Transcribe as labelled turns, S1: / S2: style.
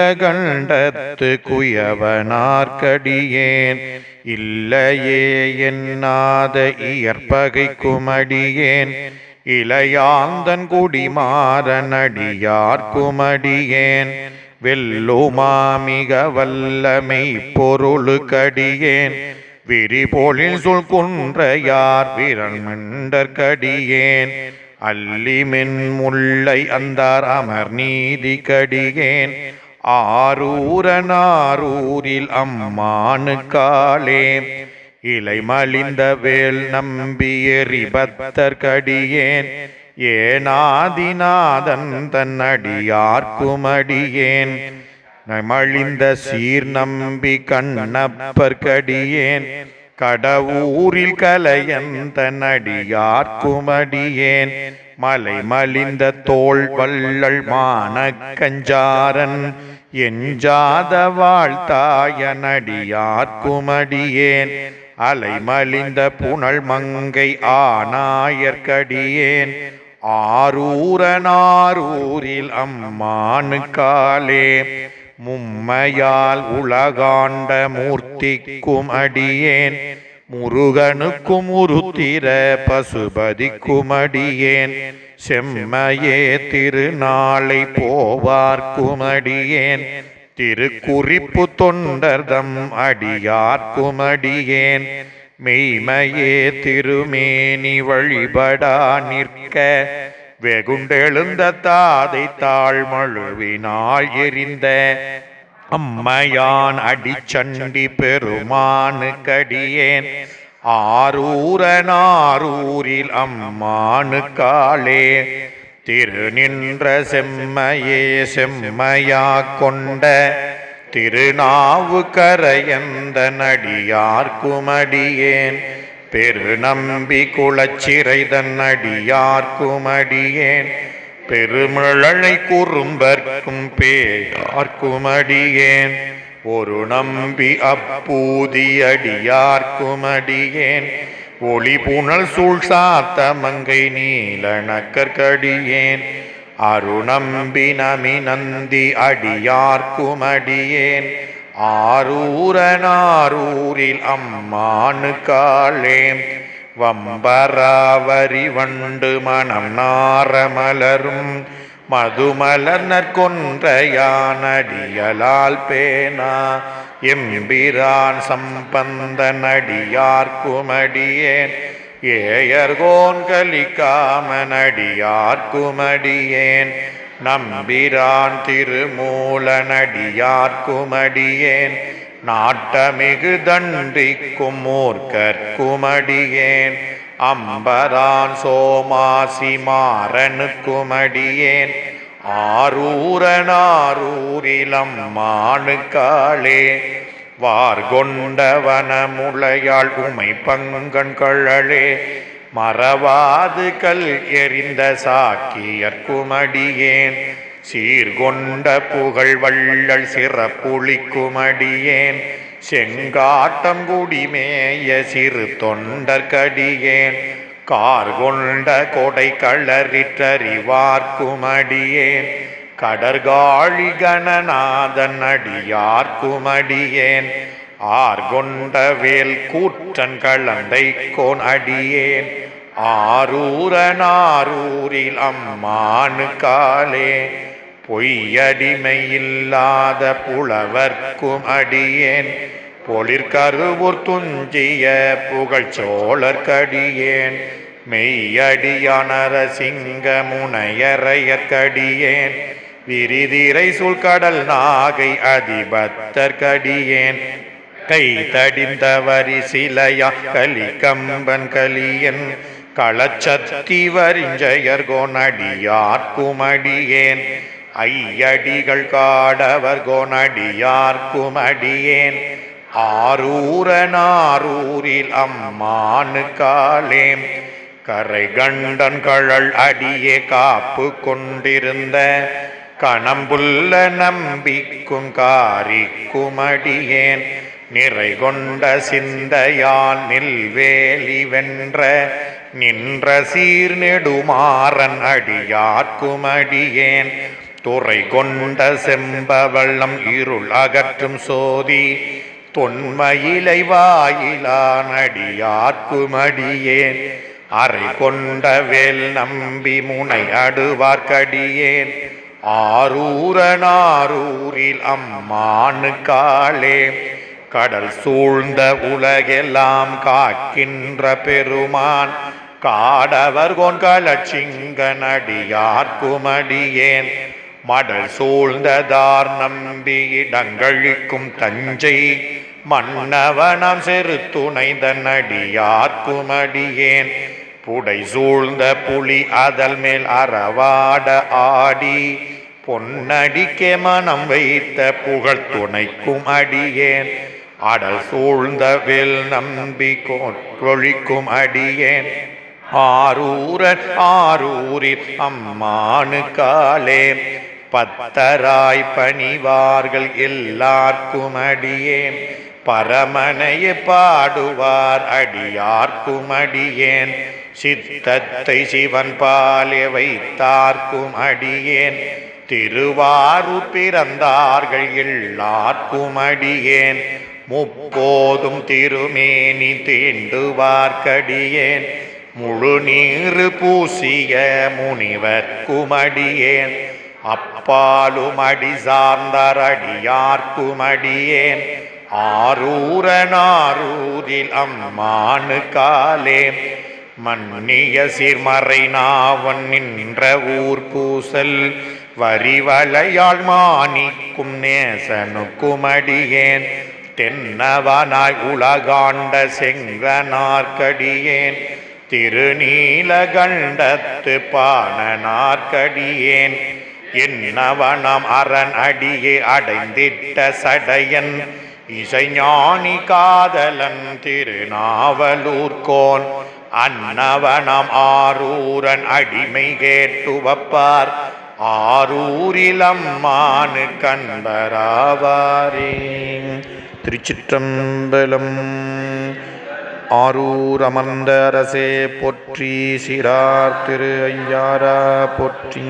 S1: திருநீலகண்டத்து குயவனார்க்கடியேன் இல்லையே என்னாத இயற்பகைக்குமடியேன் இளையாந்தன் குடிமாறனடியார்க்குமடியேன் வெல்லுமாமிக வல்லமை பொருளுக்கடியேன் விரிபோலில் சொல் குன்றையார் விரண்மண்டற்கடியேன் அல்லிமென் முல்லை அந்தார் அமர் நீதி கடிகேன். ஆரூரனாரூரில் அம்மானு காலே இலை மலிந்த வேல் நம்பி எரிபத்தர் கடியேன். ஏனாதிநாதன் தன் அடியார்க்குமடியேன் மழிந்த சீர் நம்பி கண்ணப்பர் கடியேன். கடவுரில் கலையந்த நடியார்க்குமடியேன் மலை மலிந்த தோல் வள்ளல் மானக்கஞ்சாரன் எஞ்சாத வாழ்த்தாய நடியார்க்குமடியேன். அலை மலிந்த புனல் மங்கை ஆனாயர்க்கடியேன் ஆரூரனாரூரில் அம்மானு காலே. மும்மையால் உலகாண்ட மூர்த்திக்கும் அடியேன். முருகனுக்கும் உருத்திர பசுபதிக்கும் அடியேன். செம்மையே திருநாளை போவார்க்கும் அடியேன். திருக்குறிப்பு தொண்டர்தம் அடியார்க்கும் அடியேன். மெய்மையே திருமேனி வழிபடா நிற்க. வெகுண்டெழுந்த தாதை தாழ்மழுவினால் எரிந்த அம்மையான் அடிச்சண்டி பெருமானு கடியேன் ஆரூரனாரூரில் அம்மானு காலே திரு நின்ற செம்மையே செம்மையா கொண்ட திருநாவுக்கரையந்த திருநாவு கரையந்த நடியார்க்குமடியேன் பெருநம்பி குளச்சிறைதன் அடியார்க்குமடியேன். பெருமிழலை குறும்பர்க்கும் பேயார்க்கும் அடியேன் ஒரு நம்பி அப்பூதி அடியார்க்கும் அடியேன் ஒளி புனல் சூழ்சாத்த மங்கை நீலனக்கற்கடியேன் அருணம்பி நமி நந்தி அடியார்க்கும் அடியேன் ஆரூரனாரூரில் அம்மானு காளே வம்பராவரி வண்டு மனம் நாரமலரும். மதுமலர் நற்கொன்றையானடியலால் பேனா எம்பிரான் சம்பந்த நடியார்க்குமடியேன் ஏயர்கோன் கலிக்காம நடியார்க்குமடியேன் நம்பிரான் திருமூலனடியார்க்குமடியேன் நாட்டமிகு தண்டிக்கும் மூர்க்கற்குமடியேன் அம்பரான் சோமாசி மாறனுக்குமடியேன் ஆரூரனாரூரிலம் மானுக்காளே. வார்கொண்டவனமுளையாள் உமை பங்கன் கழலே மறவாது கல் எறிந்த சாக்கியற்குமடியேன் சீர்கொண்ட புகழ் வள்ளல் சிறப்புளிக்குமடியேன். செங்காட்டம் குடிமேய சிறு தொண்டர்கடியேன் கார்கொண்ட கொடை களறிற்றறிவார்க்குமடியேன். கடற்காழி கணநாதன் அடியார்க்குமடியேன். ஆர்கொண்ட வேல் கூற்றன் கலந்தை கோன் அடியேன். ஆரூரனாரூரில் அம்மானு காலே பொய்யடிமையில்லாத புலவர்க்கும் அடியேன். பொலிற்கருவூர் துஞ்சிய புகழ்ச்சோழர்க்கடியேன். மெய்யடியானரசிங்க முனையறையற்கடியேன் விரிதிரை சூழ்கடல் நாகை அதிபத்தற்கடியேன் கை தடிந்த வரி சிலையா கலி கம்பன் கலியன். களச்சத்திவரிஞ்சயர் கோனடியார்க்குமடியேன் ஐயடிகள் காடவர் கோனடியார்க்குமடியேன் ஆரூரனாரூரில் அம்மானு காலேம் கரை கண்டன் கழல் அடியே காப்பு கொண்டிருந்த. கணம்புல்ல நம்பிக்கும் காரிக்குமடியேன் நிறை கொண்ட சிந்தையால் நில்வேலி வென்ற. நின்ற சீர் நெடுமாறன் அடியார்க்குமடியேன் துறை கொண்ட செம்பவள்ளம் இருள் அகற்றும் சோதி தொன்மயிலை வாயிலான் வாயிலானடியார்க்குமடியேன் அறை கொண்ட வேல் நம்பி முனை அடுவார்க்கடியேன். ஆரூரனாரூரில் அம்மானு காளே கடல் சூழ்ந்த உலகெல்லாம் காக்கின்ற பெருமான். காடவர் கொன்களச்சிங்க நடியார்க்குமடியேன் மடல் சூழ்ந்ததார் நம்பி இடங்களிக்கும் தஞ்சை. மன்னவனம் செரு துணைந்த நடியார்க்குமடியேன் புடை சூழ்ந்த புலி அதல் மேல் அறவாட ஆடி. பொன்னடிக்கே மனம் வைத்த புகழ் துணைக்கும் அடியேன். அடல் சூழ்ந்த வில் நம்பி கொழிக்கும் அடியேன். ஆரூரன் ஆரூரில் அம்மானு காலே பத்தராய் பணிவார்கள் எல்லார்க்கும் அடியேன். பரமனையை பாடுவார் அடியார்க்கும் அடியேன். சித்தத்தை சிவன் பாலே வைத்தார்க்கும் அடியேன். திருவாரு பிறந்தார்கள் எல்லார்க்கும் அடியேன். முப்போதும் திருமேனி தீண்டுவார்க்கடியேன் முழு நீர் பூசிய முனிவர் குமடியேன். அப்பாலும் அடி சார்ந்தார் அடியார்க்குமடியேன் ஆரூரனாரூரில் அம்மானு காலே மன்னிய சீர்மறை நாவன் நின்ற ஊர் பூசல். வரிவளையாள் மாணிக்கும் நேசனுக்குமடியேன் தென்னவனாய் உலகாண்ட செங்கனார்க்கடியேன். திருநீலகண்டத்து பாணனார்க்கடியேன். என்னவனம் அரண் அடியே அடைந்திட்ட சடையன். இசைஞானி காதலன் திருநாவலூர்கோன். அன்னவனம் ஆரூரன் அடிமை கேட்டுவப்பார். ஆரூரிலம்மானு கண்பராவாரே. திருச்சிற்றம்பலம். ஆரூர் அமர்ந்த அரசே போற்றி சிறார் திரு ஐயாரா போற்றி